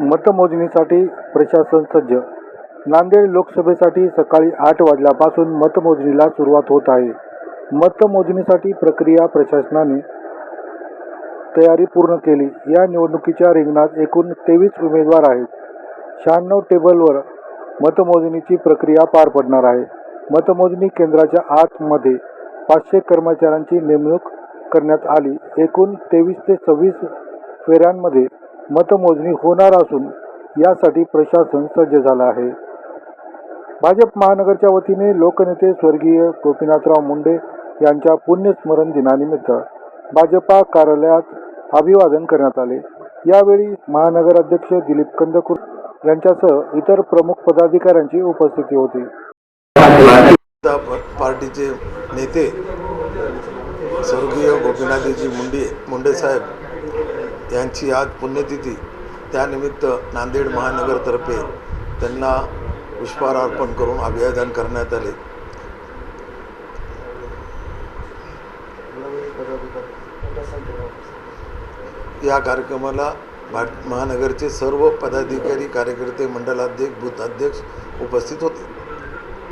मतमोजणीसाठी प्रशासन सज्ज. नांदेड लोकसभेसाठी सकाळी आठ वाजल्यापासून मतमोजणीला सुरुवात होत आहे. मतमोजणीसाठी प्रक्रिया प्रशासनाने तयारी पूर्ण केली. या निवडणुकीच्या रिंगणात एकूण तेवीस उमेदवार आहेत. शहाण्णव टेबलवर मतमोजणीची प्रक्रिया पार पडणार आहे. मतमोजणी केंद्राच्या आतमध्ये पाचशे कर्मचाऱ्यांची नेमणूक करण्यात आली. एकूण तेवीस ते सव्वीस फेऱ्यांमध्ये मतमोजणी होणार असून यासाठी प्रशासन सज्ज झालं आहे. भाजप महानगरच्या वतीने लोकनेते स्वर्गीय गोपीनाथराव मुंडे यांच्या पुण्यस्मरण दिनानिमित्त भाजपा कार्यालयात अभिवादन करण्यात आले. यावेळी महानगर अध्यक्ष दिलीप कंदकुर यांच्यासह इतर प्रमुख पदाधिकाऱ्यांची उपस्थिती होती. पार्टीचे नेते स्वर्गीय गोपीनाथजी मुंडे साहेब यांची आज पुण्यतिथी. त्यानिमित्त नांदेड महानगरतर्फे त्यांना पुष्पहार अर्पण करून अभिवादन करण्यात आले. या कार्यक्रमाला भाट महानगरचे सर्व पदाधिकारी कार्यकर्ते मंडलाध्यक्ष बूथ अध्यक्ष उपस्थित होते.